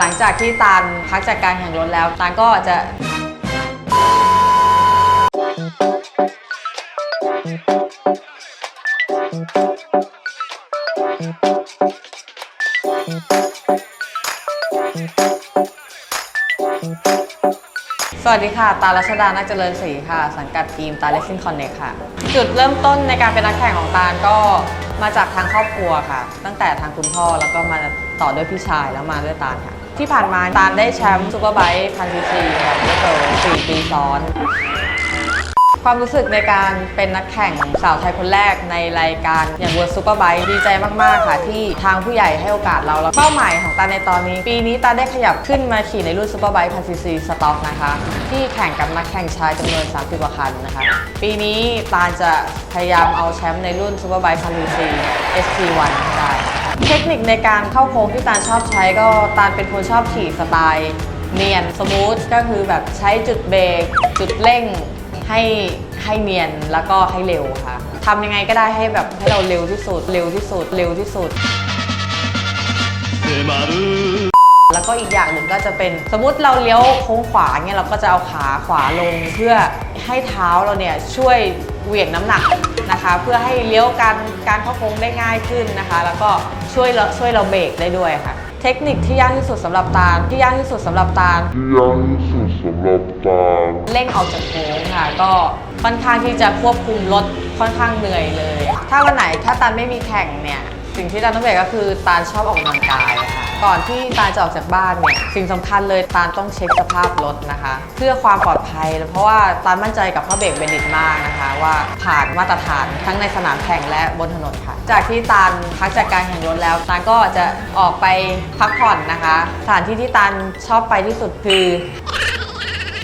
หลังจากที่ตาลพักจากการแข่งรถแล้วตาลก็จะ สวัสดีค่ะ ตาลรัชดา นักเจริญศรีค่ะ สังกัดทีมตาเลสซิ่งคอนเน็กค่ะ จุดเริ่มต้นในการเป็นนักแข่งของตาลก็ มาจากทางครอบครัวค่ะ ตั้งแต่ทางคุณพ่อแล้วก็มาต่อด้วยพี่ชายแล้วมาด้วยตาลค่ะ ที่ผ่านมาตาลได้แชมป์ซูเปอร์ไบค์พันซีซีค่ะเมื่อเกิดสี่ปีซ้อน ความรู้สึกในการเป็นนักแข่งสาวไทยคนแรกในรายการอย่าง World Superbike ดีใจมาก ๆ ค่ะ ที่ทางผู้ใหญ่ให้โอกาสเราแล้วเป้าหมายของตาในตอนนี้ ปีนี้ตาได้ขยับขึ้นมาขี่ในรุ่น Superbike พันซีซีสต็อกนะคะ ที่แข่งกับนักแข่งชายจำนวน 30กว่าคันนะคะ ปีนี้ตาจะพยายามเอาแชมป์ในรุ่น Superbike พันซีซี SP1 ได้เทคนิคในการเข้าโค้งที่ตาชอบใช้ก็ตาเป็นคนชอบขี่สไตล์เนียนสมูทก็คือแบบใช้จุดเบรกจุดเร่ง ให้ให้เนียนแล้วก็ให้เร็วค่ะทำยังไงก็ได้ให้แบบให้เราเร็วที่สุดเร็วที่สุดเร็วที่สุด แล้วก็อีกอย่างหนึ่งก็จะเป็นสมมติเราเลี้ยวโค้งขวาเนี่ยเราก็จะเอาขาขวาลงเพื่อให้เท้าเราเนี่ยช่วยเหวี่ยงน้ำหนักนะคะ เพื่อให้เลี้ยวการการเข้าโค้งได้ง่ายขึ้นนะคะ แล้วก็ช่วยเราช่วยเราเบรกได้ด้วยค่ะ เทคนิคที่ยากที่สุดสำหรับตาลที่ยากที่สุดสำหรับตาล yang susu lopang. เร่งออกจากโค้งค่ะ ก็ค่อนข้างที่จะควบคุมรถค่อนข้างเหนื่อยเลย ถ้าวันไหนถ้าตาลไม่มีแข่งเนี่ย สิ่งที่ตาลต้องเบรกก็คือตาลชอบออกกำลังกายค่ะ ก่อนที่ตาจะออกจากบ้านเนี่ยสิ่งสำคัญเลยตาต้องเช็คสภาพรถนะคะ เพื่อความปลอดภัย เพราะว่าตามั่นใจกับพระเบรกเบนดิตมากนะคะ ว่าผ่านมาตรฐานทั้งในสนามแข่งและบนถนนค่ะ จากที่ตาพักจากการแข่งรถแล้วตาก็จะออกไปพักผ่อนนะคะ สถานที่ที่ตาชอบไปที่สุดคือ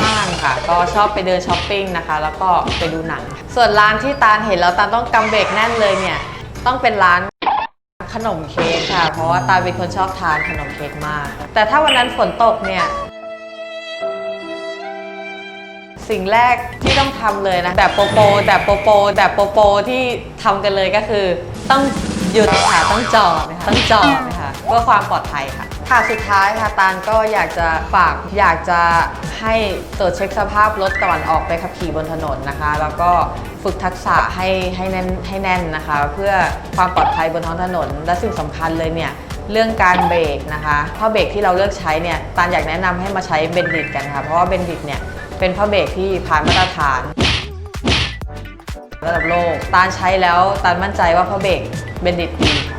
ห้างค่ะ ก็ชอบไปเดินช้อปปิ้งนะคะ แล้วก็ไปดูหนัง ส่วนร้านที่ตาเห็นแล้วตาต้องกำเบรกแน่นเลยเนี่ยต้องเป็นร้าน ขนมเค้กค่ะ เพราะว่าตาเป็นคนชอบทานขนมเค้กมาก แต่ถ้าวันนั้นฝนตกเนี่ย สิ่งแรกที่ต้องทำเลยนะ แบบโปโปแบบโปโปแบบโปโปที่ทำกันเลยก็คือ ต้องหยุดค่ะต้องจอดนะคะต้องจอดนะคะเพื่อความปลอดภัยค่ะ ค่ะสุดท้ายค่ะตาลก็อยากจะฝากอยากจะให้ตรวจเช็คสภาพรถก่อนออกไปขับขี่บนถนนนะคะ แล้วก็ฝึกทักษะให้ให้แน่นให้แน่นนะคะ เพื่อความปลอดภัยบนท้องถนน และสิ่งสำคัญเลยเนี่ยเรื่องการเบรกนะคะผ้าเบรกที่เราเลือกใช้เนี่ยตาลอยากแนะนำให้มาใช้เบนดิตกันค่ะ เพราะว่าเบนดิตเนี่ยเป็นผ้าเบรกที่ผ่านมาตรฐานระดับโลกตาลใช้แล้วตาลมั่นใจว่าผ้าเบรกเบนดิตดีค่ะ